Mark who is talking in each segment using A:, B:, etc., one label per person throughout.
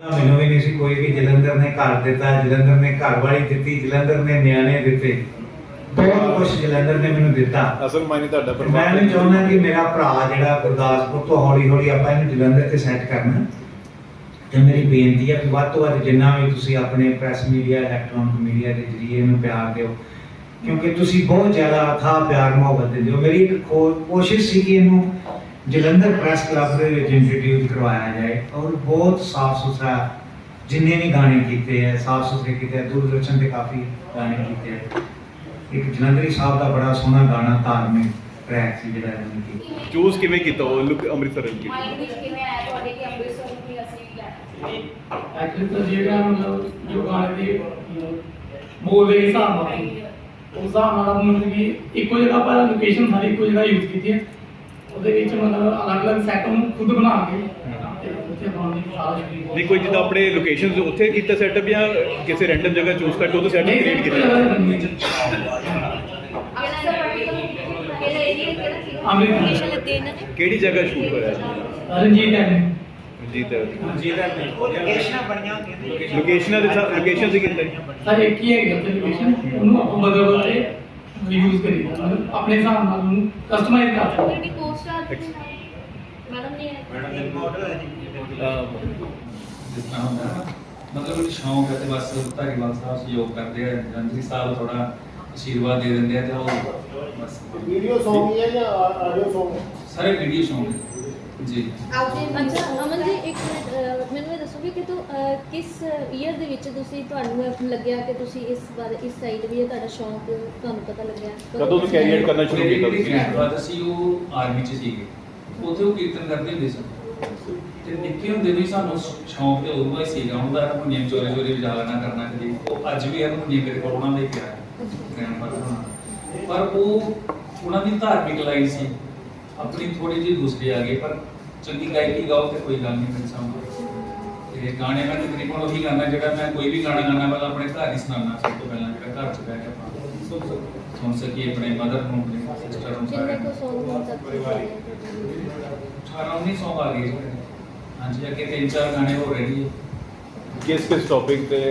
A: ਮੈਨੂੰ ਵੀ ਨਹੀਂ ਸੀ ਕੋਈ ਵੀ ਜਲੰਧਰ ਨੇ ਘਰ ਦਿੱਤਾ ਜਲੰਧਰ ਨੇ ਘਰ ਵਾਲੀ ਦਿੱਤੀ ਜਲੰਧਰ ਨੇ ਨਿਆਣੇ ਦਿੱਤੇ। ਬਹੁਤ ਕੁਝ ਜਲੰਧਰ ਨੇ ਮੈਨੂੰ ਦਿੱਤਾ।
B: ਅਸਲ ਮਾਇਨੇ ਤੁਹਾਡਾ
A: ਪਰ ਮੈਂ ਵੀ ਚਾਹੁੰਦਾ ਕਿ ਮੇਰਾ ਭਰਾ ਜਿਹੜਾ ਗੁਰਦਾਸਪੁਰ ਤੋਂ ਹੌਲੀ ਹੌਲੀ ਆਪਾਂ ਇਹਨੂੰ ਜਲੰਧਰ ਤੇ ਸੈੱਟ ਕਰਨਾ। ਤੇ ਮੇਰੀ ਬੇਨਤੀ ਹੈ ਕਿ ਵੱਧ ਤੋਂ ਵੱਧ ਜਿੰਨਾ ਵੀ ਤੁਸੀਂ ਆਪਣੇ ਪ੍ਰੈਸ ਮੀਡੀਆ ਇਲੈਕਟ੍ਰੋਨਿਕ ਮੀਡੀਆ ਦੇ ਜਰੀਏ ਇਹਨੂੰ ਪਿਆਰ ਦਿਓ। ਕਿਉਂਕਿ ਤੁਸੀਂ ਬਹੁਤ ਜ਼ਿਆਦਾ ਅਥਾਹ ਪਿਆਰ ਮੁਹੱਬਤ ਦਿੰਦੇ ਹੋ। ਮੇਰੀ ਇੱਕ ਕੋਸ਼ਿਸ਼ ਸੀ ਕਿ ਇਹਨੂੰ ਜਲੰਧਰ ਪ੍ਰੈਸ ਕਲੱਬ ਦੇ ਵਿੱਚ ਇੰਟਰੋਡਿਊਸ ਕਰਵਾਇਆ ਜਾਏ ਔਰ ਬਹੁਤ ਸਾਫ਼ ਸੁਥਰਾ ਜਿੰਨੇ ਵੀ ਗਾਣੇ ਕੀਤੇ ਹੈ ਸਾਫ਼ ਸੁਥਰੇ ਕੀਤੇ ਹੈ ਦੂਰਦਰਸ਼ਨ ਤੇ ਕਾਫੀ ਗਾਣੇ ਕੀਤੇ ਹੈ ਇੱਕ ਜਲੰਧਰੀ ਸਾਹਿਬ ਦਾ ਬੜਾ ਸੋਹਣਾ ਗਾਣਾ ਧਾਰਮਿਕ ਟਰੈਕ ਸੀ ਜਿਹੜਾ ਇਹਨੇ ਕੀਤਾ।
B: ਚੂਜ਼ ਕਿਵੇਂ ਕੀਤਾ ਉਹ? ਲੁੱਕ ਅੰਮ੍ਰਿਤਸਰ ਵਿੱਚ
C: ਮਾਈਂਡ ਵਿੱਚ ਕਿਵੇਂ ਆਇਆ? ਤੁਹਾਡੇ ਕਿ ਅੰਮ੍ਰਿਤਸਰ ਨੂੰ ਵੀ ਅਸੀਂ ਲੈਣਾ
D: ਐਕਚੁਅਲੀ ਤਾਂ ਜਿਹੜਾ ਮਤਲਬ ਜੋ ਗਾਣੇ ਦੇ ਮੂਲ ਦੇ ਹਿਸਾਬ ਨਾਲ ਉਸ ਹਿਸਾਬ ਨਾਲ ਮਤਲਬ ਕਿ ਇੱਕੋ ਜਗ੍ਹਾ ਪਰ ਲੋਕੇਸ਼ਨ ਸਾਰੀ ਇੱਕੋ ਜਗ੍ਹਾ ਯੂਜ਼ ਕੀਤੀ ਹੈ। ਉਹਦੇ ਵਿੱਚ ਮਤਲਬ ਅਲੱਗ-ਅਲੱਗ ਸੈਟ ਨੂੰ ਖੁਦ ਬਣਾ ਕੇ ਤੇ ਉੱਥੇ ਬਣਾਉਣ ਸਾਰਾ ਸ਼ੁਰੂ
B: ਨਹੀਂ ਕੋਈ ਜਿੱਦਾਂ ਆਪਣੇ ਲੋਕੇਸ਼ਨਸ ਉੱਥੇ ਕੀਤਾ ਸੈਟਅਪ ਜਾਂ ਕਿਸੇ ਰੈਂਡਮ ਜਗ੍ਹਾ ਚੂਜ਼ ਕਰਕੇ ਉਹ ਸੈਟਅਪ ਕ੍ਰੀਏਟ ਕੀਤਾ?
D: ਹੈ।
C: ਕਿਹੜਾ
B: ਜਗ੍ਹਾ ਸ਼ੂਟ ਹੋਇਆ?
D: ਰਣਜੀਤ ਹੈ
B: ਰਣਜੀਤ
A: ਜਿਹਦਾ ਉਹ ਲੋਕੇਸ਼ਨਾਂ ਬਣੀਆਂ ਹੁੰਦੀਆਂ ਨੇ।
B: ਲੋਕੇਸ਼ਨਾਂ ਦੇ ਲੋਕੇਸ਼ਨ ਸੀ ਕਿੰਨੇ
D: ਸਰ ਇੱਕ ਹੀ ਉੱਥੇ ਲੋਕੇਸ਼ਨ ਉਹਨੂੰ ਆਪਾਂ ਕੇ ਯੂਜ਼ ਕਰੀਦਾ। ਮਤਲਬ ਆਪਣੇ ਹਿਸਾਬ ਨਾਲ ਉਹਨੂੰ ਕਸਟਮਾਈਜ਼ ਕਰ ਸਕਦੇ
C: ਕੋਸਟਾਰ ਮੈਡਮ ਨੇ
A: ਮੈਡਮ ਦੇ ਮਾਡਲ ਹੈ ਜੀ
E: ਜਿਸ ਤਰ੍ਹਾਂ ਹੁੰਦਾ ਹੈ ਨਾ, ਮਤਲਬ ਕਿ ਸ਼ੌਂਕ ਹੈ ਤੇ ਬਸ ਧਾਰੀਵਾਲ ਸਾਹਿਬ ਸਹਿਯੋਗ ਕਰਦੇ ਆ ਜੰਦਰੀ ਸਾਹਿਬ ਥੋੜਾ ਆਸ਼ੀਰਵਾਦ ਦੇ ਦਿੰਦੇ ਆ ਤੇ ਉਹ ਬਸ।
F: ਵੀਡੀਓ Song ਹੀ ਹੈ ਜਾਂ ਆਡੀਓ Song
E: ਸਾਰੇ ਵੀਡੀਓ ਸ਼ੌਂਕ ਹੈ। ਜੀ।
G: ਅੱਛਾ ਅਮਨ ਜੀ ਇੱਕ ਮਿੰਟ ਦੱਸੋਗੇ ਕਿ ਤੂੰ ਅਹ, ਕਿਸ ਈਅਰ ਦੇ ਵਿੱਚ ਤੁਸੀਂ ਤੁਹਾਨੂੰ ਇਹ ਲੱਗਿਆ ਕਿ ਤੁਸੀਂ ਇਸ ਬਾਰੇ ਇਸ ਸਾਈਡ ਵੀ ਇਹ ਤੁਹਾਡਾ ਸ਼ੌਂਕ ਤੁਹਾਨੂੰ ਪਤਾ ਲੱਗਿਆ?
B: ਕਦੋਂ ਤੋਂ ਕੈਰੀਅਰ ਕਰਨਾ ਸ਼ੁਰੂ ਕੀਤਾ
E: ਜਿਹੜੀ
B: ਤੁਸੀਂ?
E: grandfather ਸੀ ਉਹ ਆਰਮੀ ਚ ਸੀਗੇ। ਉੱਥੇ ਉਹ ਕੀਰਤਨ ਕਰਦੇ ਹੁੰਦੇ ਸਨ ਤੇ ਨਿੱਕੇ ਹੁੰਦੇ ਵੀ ਸਾਨੂੰ ਸ਼- ਸ਼ੌਂਕ ਤੇ ਉਦੋਂ ਹੀ ਸੀਗਾ। ਉਹਦਾ ਹਾਰਮੋਨੀਅਮ ਚੋਰੀ ਚੋਰੀ ਵਜਾ ਲੈਣਾ ਕਰਨਾ ਕਦੀ। ਉਹ ਅੱਜ ਵੀ ਹਾਰਮੋਨੀਅਮ ਮੇਰੇ ਕੋਲ ਉਹਨਾਂ ਦਾ ਪਿਆ ਹੈ grandfather ਹੋਣਾ। ਪਰ ਉਹ ਉਹਨਾਂ ਦੀ ਧਾਰਮਿਕ ਲਾਈਨ ਸੀ। ਆਪਣੀ ਥੋੜੀ ਜਿਹੀ ਦੂਸਰੀ ਆ ਗਈ ਪਰ ਚੰਗੀ ਗਾਇਕੀ ਗਾਓ ਤੇ ਕੋਈ ਗੱਲ ਨਹੀਂ ਮੇਰੇ ਸਾਹਮਣੇ ਤੇ ਗਾਣੇ ਮੈਂ ਤਕਰੀਬਨ ਉਹੀ ਗਾਣਾ ਜਿਹੜਾ ਮੈਂ ਕੋਈ ਵੀ ਗਾਣਾ ਗਾਣਾ ਪਹਿਲਾਂ ਆਪਣੇ ਘਰ ਹੀ ਸੁਣਾਉਣਾ ਸਭ ਤੋਂ ਪਹਿਲਾਂ ਜਿਹੜਾ ਘਰ ਚ ਬਹਿ ਕੇ ਆਪਾਂ ਸੁਣ ਸਕੀਏ। ਆਪਣੇ ਮਦਰ ਨੂੰ ਆਪਣੇ ਸਿਸਟਰ ਨੂੰ
G: ਕਿੰਨੇ
E: ਸਾਰਿਆਂ
G: ਕੋ
E: ਨੂੰ
G: ਸੌਂਗ ਹੁਣ ਤੱਕ ਤੁਸੀਂ ਗਾਏ ਆ?
E: 18 19 ਸੌਂਗ ਆ ਗਏ। ਹਾਂਜੀ ਅੱਗੇ ਤਿੰਨ ਚਾਰ ਗਾਣੇ ਹੋ ਰਹੇ ਜੀ
B: ਕਿਸ ਕਿਸ ਟੌਪਿਕ ਤੇ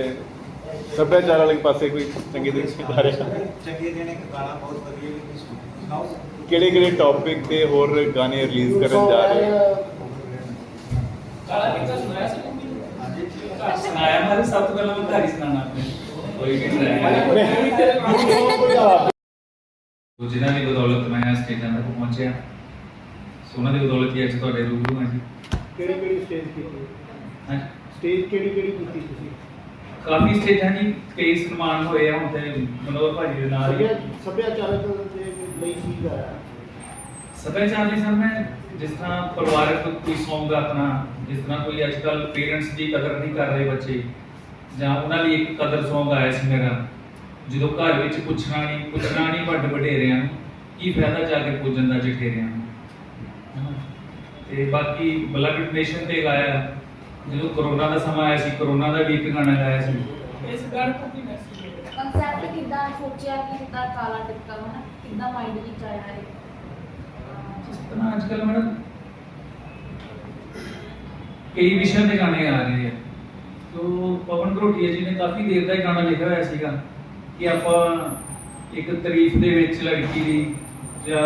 B: ਸੱਭਿਆਚਾਰ ਵਾਲੇ ਪਾਸੇ ਕੋਈ ਚੰਗੇ ਦਿਨ ਸਿਖਾ ਰਿਹਾ?
A: ਚੰਗੇ ਦਿਨ ਇੱਕ ਗਾਣਾ ਬਹੁਤ ਵਧੀਆ ਵੀ ਸੁਣਾਓ।
B: ਕਿਹੜੇ ਕਿਹੜੇ ਟੌਪਿਕ ਤੇ ਹੋਰ ਗਾਣੇ ਰਿਲੀਜ਼ ਕਰਨ ਜਾ ਰਹੇ ਹੋ?
E: ਕਾਲਾ ਟਿੱਕਾ ਸੁਣਾਇਆ ਸੀ? ਸੁਣਾਇਆ? ਮਾਰੇ ਸਭ ਤੋਂ ਪਹਿਲਾਂ ਮੈਂ ਹੀ ਆਪਣੇ। ਕੋਈ ਵੀ ਜਿਨ੍ਹਾਂ ਦੀ ਬਦੌਲਤ ਮੈਂ ਇਸ ਸਟੇਜਾਂ ਤੱਕ ਪਹੁੰਚਿਆ। ਸੋ ਉਹਨਾਂ ਦੀ ਬਦੌਲਤ ਹੀ ਅੱਜ ਤੁਹਾਡੇ ਰੂਬਰੂ ਹਾਂ ਜੀ।
F: ਕਿਹੜੀ ਕਿਹੜੀ ਸਟੇਜ ਕੀਤੀ
E: ਹਾਂਜੀ
F: ਸਟੇਜ ਕਿਹੜੀ ਕਿਹੜੀ ਕੀਤੀ ਤੁਸੀਂ?
E: ਕਾਫੀ ਸਟੇਜਾਂ ਜੀ। ਕਈ ਸਨਮਾਨ ਹੋਏ ਆ ਹੁਣ ਤੇ ਮਨੋਹਰ ਭਾਜੀ ਦੇ ਨਾਲ ਹੀ।
F: ਸੱਭਿਆ- ਸੱਭਿਆਚਾਰਕ ਦੇ ਲਈ ਕੀ ਗਾਇਆ?
E: ਸੱਭਿਆਚਾਰ ਲਈ ਸਰ ਮੈਂ ਜਿਸ ਤਰ੍ਹਾਂ ਪਰਿਵਾਰਕ ਕੋਈ ਸੌਂਗ ਆਪਣਾ ਜਿਸ ਤਰ੍ਹਾਂ ਕੋਈ ਅੱਜ ਕੱਲ ਪੇਰੈਂਟਸ ਦੀ ਕਦਰ ਨਹੀਂ ਕਰ ਰਹੇ ਬੱਚੇ ਜਾਂ ਉਹਨਾਂ ਲਈ ਇੱਕ ਕਦਰ ਸੌਂਗ ਆਇਆ ਸੀ ਮੇਰਾ ਜਦੋਂ ਘਰ ਵਿੱਚ ਪੁੱਛਣਾ ਨਹੀਂ ਪੁੱਛਣਾ ਨਹੀਂ ਵੱਡ ਵਡੇਰਿਆਂ ਨੂੰ ਕੀ ਫਾਇਦਾ ਜਾ ਕੇ ਪੁੱਜਣ ਦਾ ਜਠੇਰਿਆਂ ਨੂੰ। ਤੇ ਬਾਕੀ ਬਲੱਡ ਡੋਨੇਸ਼ਨ ਤੇ ਗਾਇਆ ਜਦੋਂ ਕਰੋਨਾ ਦਾ ਸਮਾਂ ਆਇਆ ਸੀ ਕਰੋਨਾ ਦਾ ਵੀ ਇੱਕ ਗਾਣਾ ਗਾਇਆ ਸੀ।
D: ਇਸ ਗਾਣੇ ਤੋਂ ਕੀ ਮੈਸੇਜ
C: ਕਨਸੈਪਟ ਕਿੱਦਾਂ ਸੋਚਿਆ ਕਿ ਕਿੱਦਾਂ ਕਾਲਾ ਟਿੱਕਾ ਹਨਾ? ਕਿੱਦਾਂ ਮਾਈਂਡ ਵਿੱਚ ਆਇਆ ਹੈ
E: ਤਰ੍ਹਾਂ ਅੱਜ ਕੱਲ੍ਹ ਮੈਡਮ ਕਈ ਵਿਸ਼ਿਆਂ ਤੇ ਗਾਣੇ ਆ ਰਹੇ ਆ। ਤੋ ਪਵਨ ਗਰੋਟੀਆ ਜੀ ਨੇ ਕਾਫੀ ਦੇਰ ਦਾ ਇਹ ਗਾਣਾ ਲਿਖਿਆ ਹੋਇਆ ਸੀਗਾ ਕਿ ਆਪਾਂ ਇੱਕ ਤਾਰੀਫ ਦੇ ਵਿੱਚ ਲੜਕੀ ਦੀ ਜਾਂ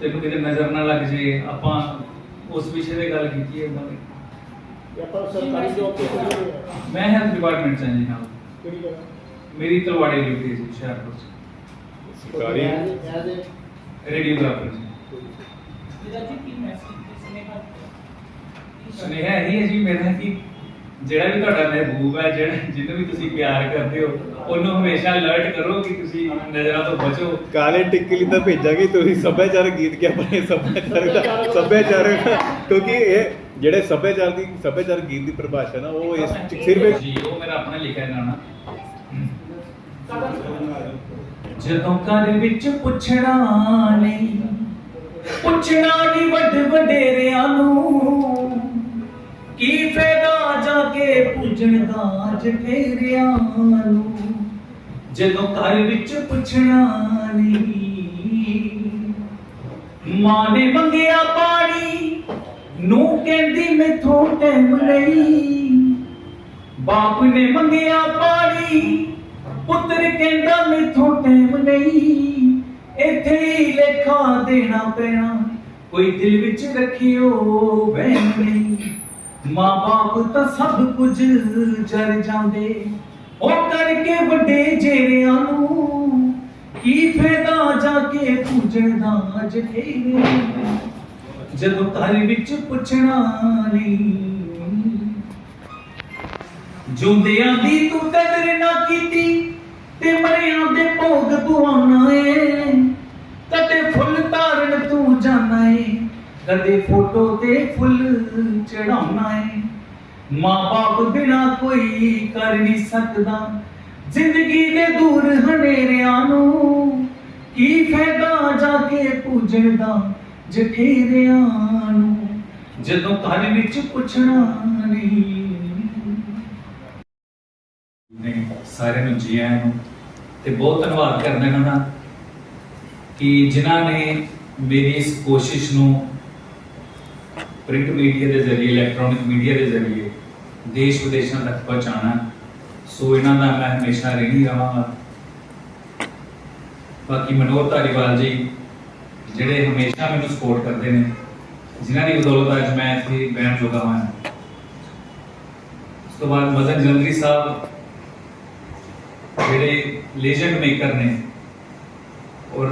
E: ਤੈਨੂੰ ਕਿਤੇ ਨਜ਼ਰ ਨਾ ਲੱਗ ਜੇ ਆਪਾਂ ਉਸ ਵਿਸ਼ੇ ਤੇ ਗੱਲ ਕੀਤੀ ਹੈ ਉਹਨਾਂ ਨੇ
F: ਜਾਂ ਆਪਾਂ ਸਰਕਾਰੀ ਜੋਬ ਤੇ ਕਿਹੜੀ ਹੈ
E: ਮੈਂ ਹੈਲਥ ਡਿਪਾਰਟਮੈਂਟ ਚ ਹਾਂ ਜੀ ਨਾਲ।
F: ਕਿਹੜੀ ਜਗ੍ਹਾ
E: ਮੇਰੀ ਤਲਵਾੜੇ ਡਿਊਟੀ ਹੈ ਜੀ ਹੁਸ਼ਿਆਰਪੁਰ ਚ।
B: ਸਰਕਾਰੀ?
F: ਐਜ਼ ਏ
E: ਰੇਡੀਓਗ੍ਰਾਫਰ ਜੀ।
D: ਇਹਦਾ ਜੀ ਕੀ ਮੈਸੇਜ ਸੁਨੇਹਾ
E: ਸੁਨੇਹਾ ਇਹ ਹੈ ਜੀ ਮੇਰਾ ਕਿ ਜਿਹੜਾ ਵੀ ਤੁਹਾਡਾ ਮਹਿਬੂਬ ਹੈ ਜਿਹੜਾ ਜਿਹਨੂੰ ਵੀ ਤੁਸੀਂ ਪਿਆਰ ਕਰਦੇ ਹੋ ਉਹਨੂੰ ਹਮੇਸ਼ਾ ਅਲਰਟ ਕਰੋ ਕਿ ਤੁਸੀਂ ਨਜ਼ਰਾਂ ਤੋਂ ਬਚੋ।
B: ਕਾਲੇ ਟਿੱਕੇ ਲਈ ਤਾਂ ਭੇਜਾਂਗੇ ਤੁਸੀਂ ਸੱਭਿਆਚਾਰਕ ਗੀਤ ਕਿਆ ਬਣੇ? ਸੱਭਿਆਚਾਰਕ ਦਾ ਸੱਭਿਆਚਾਰਕ ਕਿਉਂਕਿ ਇਹ ਜਿਹੜੇ ਸੱਭਿਆਚਾਰ ਦੀ ਸੱਭਿਆਚਾਰਕ ਗੀਤ ਦੀ ਪਰਿਭਾਸ਼ਾ ਨਾ ਉਹ ਇਸ ਸਿਰਫ
E: ਜੀ ਉਹ ਮੇਰਾ ਆਪਣਾ ਲਿਖਿਆ ਗਾਣਾ ਜਦੋਂ ਘਰ ਵਿੱਚ ਪੁੱਛਣਾ ਨਹੀਂ ਪੁੱਛਣਾ ਨਹੀਂ ਵੱਡ ਵਡੇਰਿਆਂ ਨੂੰ, ਕੀ ਫਾਇਦਾ ਜਾ ਕੇ ਪੂਜਣ ਦਾ ਜਠੇਰਿਆਂ ਨੂੰ? ਜਦੋਂ ਘਰ ਵਿੱਚ ਪੁੱਛਣਾ ਨਹੀਂ। ਮਾਂ ਨੇ ਮੰਗਿਆ ਪਾਣੀ ਨੂੰ ਕਹਿੰਦੀ ਮੈਥੋਂ ਟਾਈਮ ਨਹੀਂ। ਬਾਪ ਨੇ ਮੰਗਿਆ ਪਾਣੀ, ਪੁੱਤਰ ਕਹਿੰਦਾ ਮੈਥੋਂ ਟਾਈਮ ਨਹੀਂ। ਇੱਥੇ ਹੀ ਦੇਣਾ ਪੈਣਾ। ਕੋਈ ਦਿਲ ਵਿੱਚ ਰੱਖਿਓ ਵਹਿਮ ਨਹੀਂ। ਮਾਂ ਬਾਪ ਤਾਂ ਸਭ ਕੁਝ ਜਰ ਜਾਂਦੇ। ਉਹ ਕਰਕੇ ਵੱਡੇ ਜੇਰਿਆਂ ਨੂੰ ਕੀ ਫਾਇਦਾ ਜਾ ਕੇ ਪੂਜਣ ਦਾ ਜਠੇਰੇ? ਜਦੋਂ ਘਰ ਵਿੱਚ ਪੁੱਛਣਾ ਨਹੀਂ। ਜੁੰਦਿਆਂ ਦੀ ਤੂੰ ਕਦਰ ਨਾ ਕੀਤੀ ਤੇ ਮਰਿਆਂ ਦੇ ਭੋਗ ਤੂੰ ਏ ਕਦੇ ਫੁੱਲ ਤਾਰਨ ਤੂੰ ਜਾਣਾ ਏ ਕਦੇ ਫੋਟੋ ਤੇ ਫੁੱਲ ਚੜਾਉਣਾ ਏ। ਮਾਂ ਬਾਪ ਬਿਨਾ ਕੋਈ ਕਰ ਨਹੀਂ ਸਕਦਾ। ਜ਼ਿੰਦਗੀ ਦੇ ਦੂਰ ਹਨੇਰਿਆਂ ਨੂੰ ਕੀ ਫਾਇਦਾ ਜਾ ਕੇ ਪੂਜਣ ਦਾ ਜਠੇਰਿਆਂ ਨੂੰ? ਜਦੋਂ ਘਰ ਵਿੱਚ ਪੁੱਛਣਾ ਨਹੀਂ। ਸਾਰਿਆਂ ਨੂੰ ਜੀ ਆਇਆਂ ਨੂੰ। ਤੇ ਬਹੁਤ ਧੰਨਵਾਦ ਕਰਦਾ ਇਹਨਾਂ ਦਾ ਕਿ ਜਿਨ੍ਹਾਂ ਨੇ ਮੇਰੀ ਇਸ ਕੋਸ਼ਿਸ਼ ਨੂੰ ਪ੍ਰਿੰਟ ਮੀਡੀਆ ਦੇ ਜ਼ਰੀਏ ਇਲੈਕਟ੍ਰੋਨਿਕ ਮੀਡੀਆ ਦੇ ਜ਼ਰੀਏ ਦੇਸ਼ ਵਿਦੇਸ਼ਾਂ ਤੱਕ ਪਹੁੰਚਾਉਣਾ। ਸੋ ਇਹਨਾਂ ਦਾ ਮੈਂ ਹਮੇਸ਼ਾ ਰਹਿਣੀ ਰਹਾਂਗਾ। ਬਾਕੀ ਮਨੋਹਰ ਧਾਰੀਵਾਲ ਜੀ, ਜਿਹੜੇ ਹਮੇਸ਼ਾ ਮੈਨੂੰ ਸਪੋਰਟ ਕਰਦੇ ਨੇ, ਜਿਨ੍ਹਾਂ ਦੀ ਬਦੌਲਤ ਅੱਜ ਮੈਂ ਇੱਥੇ ਬੈਠ ਜੋਗਾ ਹਾਂ। ਉਸ ਤੋਂ ਬਾਅਦ ਮਦਨ ਜਲੰਧਰੀ ਸਾਹਿਬ, ਜਿਹੜੇ ਲੇਜੈਂਡ ਮੇਕਰ ਨੇ, ਔਰ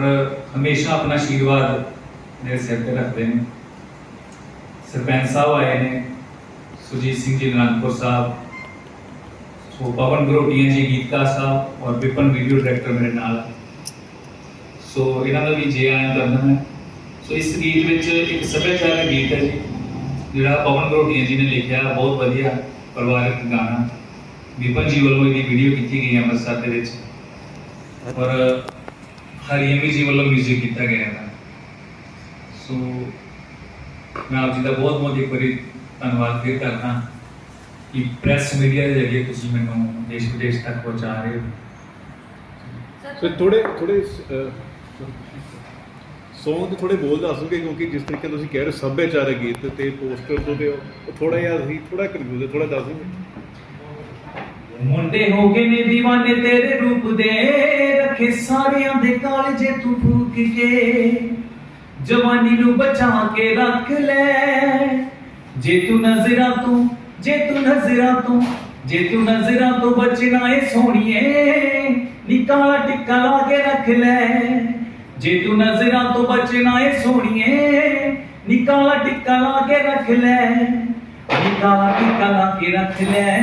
E: ਹਮੇਸ਼ਾ ਆਪਣਾ ਆਸ਼ੀਰਵਾਦ ਮੇਰੇ ਸਿਰ ਤੇ ਰੱਖਦੇ ਨੇ। ਸਰਪੰਚ ਸਾਹਿਬ ਆਏ ਨੇ ਸੁਜੀਤ ਸਿੰਘ ਜੀ ਨਾਨਕਪੁਰ ਸਾਹਿਬ ਸੋ ਪਵਨ ਗਰੋਟੀਆਂ ਜੀ, ਗੀਤਕਾਰ ਸਾਹਿਬ ਔਰ ਵਿਪਨ ਵੀਡੀਓ ਡਾਇਰੈਕਟਰ ਮੇਰੇ ਨਾਲ ਸੋ ਇਹਨਾਂ ਦਾ ਵੀ ਜੇ ਆਇਆ ਕਰਨਾ ਹੈ। ਸੋ ਇਸ ਗੀਤ ਵਿੱਚ ਇੱਕ ਸੱਭਿਆਚਾਰਕ ਗੀਤ ਹੈ ਜੀ, ਜਿਹੜਾ ਪਵਨ ਗਰੋਟੀਆਂ ਜੀ ਨੇ ਲਿਖਿਆ, ਬਹੁਤ ਵਧੀਆ ਪਰਿਵਾਰਕ ਗਾਣਾ। ਵਿਪਨ ਜੀ ਵੱਲੋਂ ਇਹਦੀ ਵੀਡੀਓ ਕੀਤੀ ਗਈ ਹੈ ਅੰਮ੍ਰਿਤਸਰ ਦੇ ਵਿੱਚ। ਔਰ ਹਰੀਮੀ ਜੀ ਵੱਲੋਂ ਮਿਊਜ਼ਿਕ ਕੀਤਾ ਗਿਆ ਹੈ। ਸੋ ਮੈਂ ਆਪ ਜੀ ਦਾ ਬਹੁਤ ਬਹੁਤ ਇੱਕ ਵਾਰੀ ਧੰਨਵਾਦ ਫਿਰ ਕਰਦਾ ਕਿ ਪ੍ਰੈਸ ਮੀਡੀਆ ਦੇ ਜ਼ਰੀਏ ਤੁਸੀਂ ਮੈਨੂੰ ਦੇਸ਼ ਵਿਦੇਸ਼ ਤੱਕ ਪਹੁੰਚਾ ਰਹੇ ਹੋ।
B: ਸੋ ਥੋੜੇ ਥੋੜੇ ਸੌਂਗ ਦੇ ਥੋੜੇ ਬੋਲ ਦੱਸੋਗੇ ਕਿਉਂਕਿ ਜਿਸ ਤਰੀਕੇ ਤੁਸੀਂ ਕਹਿ ਰਹੇ ਸੱਭਿਆਚਾਰਕ ਗੀਤ ਤੇ ਪੋਸਟਰ ਤੋਂ ਤੇ ਉਹ ਥੋੜਾ ਜਿਹਾ ਅਸੀਂ ਥੋੜਾ ਕਨਫਿਊਜ਼ ਹੈ ਥੋੜਾ ਦੱਸ ਦਿਓ।
E: ਮੁੰਡੇ ਹੋ ਗਏ ਨੇ دیਵਾਨੇ ਤੇਰੇ ਰੂਪ ਦੇ ਰੱਖੇ ਸਾਰਿਆਂ ਦੇ ਕਾਲਜੇ ਤੂੰ ਫੂਕ ਕੇ। ਜਵਾਨੀ ਨੂੰ ਬਚਾ ਕੇ ਰੱਖ ਲੈ। ਜੇ ਤੂੰ ਨਜ਼ਰਾਂ ਤੋਂ, ਜੇ ਤੂੰ ਨਜ਼ਰਾਂ ਤੋਂ, ਜੇ ਤੂੰ ਨਜ਼ਰਾਂ ਤੋਂ ਬਚਣਾ ਏ ਸੋਹਣੀਏ ਨਿਕਾਲਾ ਟਿੱਕਾ ਲਾ ਕੇ ਰੱਖ ਲੈ। ਜੇ ਤੂੰ ਨਜ਼ਰਾਂ ਤੋਂ ਬਚਣਾ ਏ ਸੋਹਣੀਏ ਨਿਕਾਲਾ ਟਿੱਕਾ ਲਾ ਕੇ ਰੱਖ ਲੈ। ਨਿਕਾਲਾ ਟਿੱਕਾ ਲਾ ਕੇ ਰੱਖ ਲੈ।